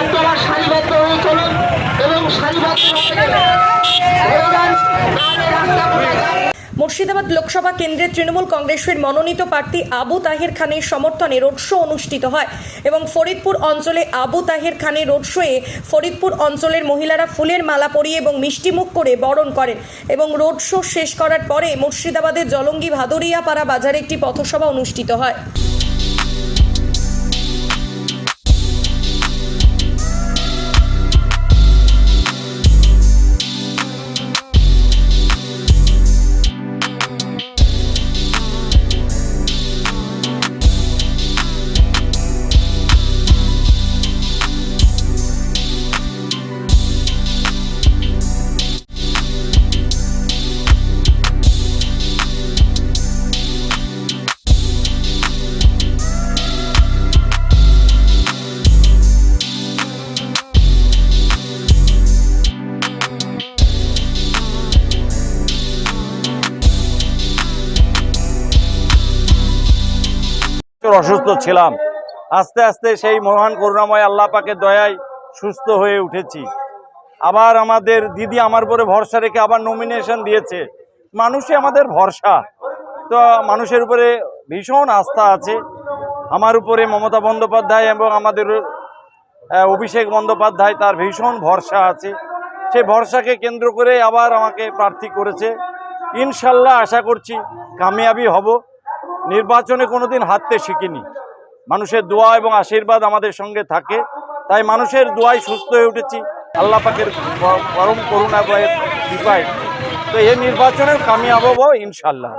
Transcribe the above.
আপনারা সারিবদ্ধ হয়ে চলুন এবং সারিবদ্ধ মুর্শিদাবাদ লোকসভা কেন্দ্রের তৃণমূল কংগ্রেসের মনোনীত প্রার্থী আবু তাহের খানের সমর্থনে রোড শো অনুষ্ঠিত হয় এবং ফরিদপুর অঞ্চলে আবু তাহের খানের রোড শোয়ে ফরিদপুর অঞ্চলের মহিলারা ফুলের মালা পরিয়ে এবং মিষ্টিমুখ করে বরণ করেন এবং রোড শো শেষ করার পরে মুর্শিদাবাদের জলঙ্গি ভাদরিয়াপাড়া বাজারে একটি পথসভা অনুষ্ঠিত হয়। বছর অসুস্থ ছিলাম। আস্তে আস্তে সেই মহান করুণাময় আল্লাহ পাকের দয়ায় সুস্থ হয়ে উঠেছি। আবার আমাদের দিদি আমার উপরে ভরসা রেখে আবার নমিনেশন দিয়েছে। মানুষই আমাদের ভরসা। তো মানুষের উপরে ভীষণ আস্থা আছে। আমার উপরে মমতা বন্দ্যোপাধ্যায় এবং আমাদের অভিষেক বন্দ্যোপাধ্যায় তার ভীষণ ভরসা আছে। সেই ভরসাকে কেন্দ্র করে আবার আমাকে প্রার্থী করেছে। ইনশাল্লাহ আশা করছি কামিয়াবি হব। নির্বাচনে কোনোদিন হাততে শিখিনি। মানুষের দোয়া এবং আশীর্বাদ আমাদের সঙ্গে থাকে। তাই মানুষের দোয়ায় সুস্থ হয়ে উঠেছি। আল্লাহ পাকের পরম করুণা বয়ের কৃপায়। তো এই নির্বাচনের কামিয়াব ইনশাল্লাহ